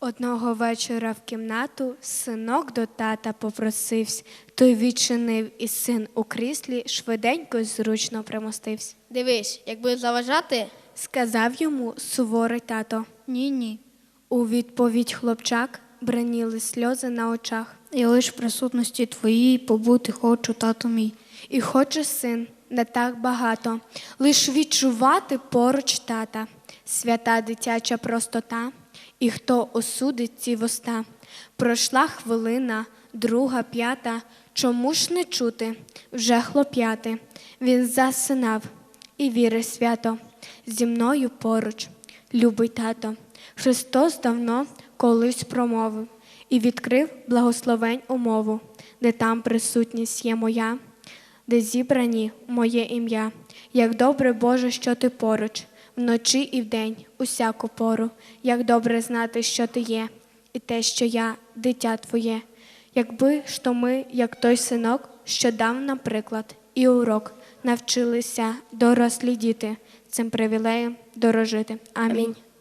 Одного вечора в кімнату синок до тата попросився, той відчинив, і син у кріслі швиденько й зручно примостився. Дивись, як будеш заважати, Сказав йому суворий тато. Ні, ні. У відповідь хлопчак браніли сльози на очах. Я лиш в присутності твоїй побути хочу, тато мій. І хоче син не так багато, лиш відчувати поруч тата, свята дитяча простота, і хто осудить ці вуста. Пройшла хвилина, друга, п'ята, чому ж не чути вже хлоп'яти. Він засинав і віри свято зі мною поруч, любий тато. Христос давно колись промовив і відкрив благословень умову, де там присутність є моя де зібрані моє ім'я. Як добре, Боже, що ти поруч, вночі і вдень, усяку пору, як добре знати, що ти є, і те, що я, дитя твоє. Якби ж то ми, як той синок, що дав нам приклад і урок, навчилися дорослі діти цим привілеєм дорожити. Амінь.